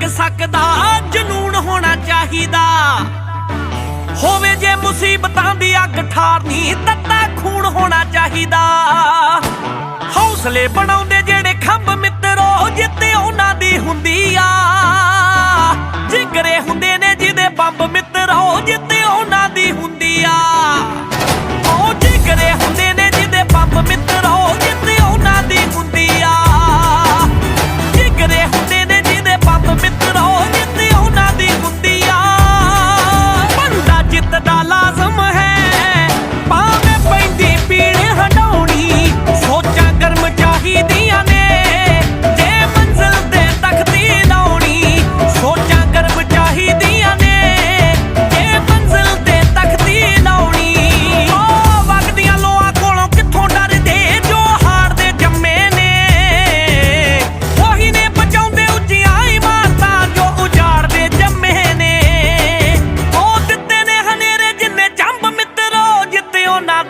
ਟਿਕ ਸਕਦਾ, ਜਨੂਨ ਹੋਣਾ ਚਾਹੀਦਾ। ਹੋਵੇ ਜੇ ਮੁਸੀਬਤਾਂ ਦੀ ਅੱਗ ਠਾਰਨੀ, ਤੱਤਾ ਖੂਨ ਹੋਣਾ ਚਾਹੀਦਾ। ਹੌਸਲੇ ਬਣਾਉਂਦੇ ਜਿਹੜੇ ਖੰਭ ਮਿੱਤਰੋ ਜਿੱਤੇ ਉਹਨਾਂ ਦੀ ਹੁੰਦੀ ਆ। ਜਿਗਰੇ ਹੁੰਦੇ ਨੇ ਜਿਹਦੇ ਬੰਬ ਮਿੱਤਰੋ ਜਿੱਤੇ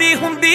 ਦੀ ਹੁੰਦੀ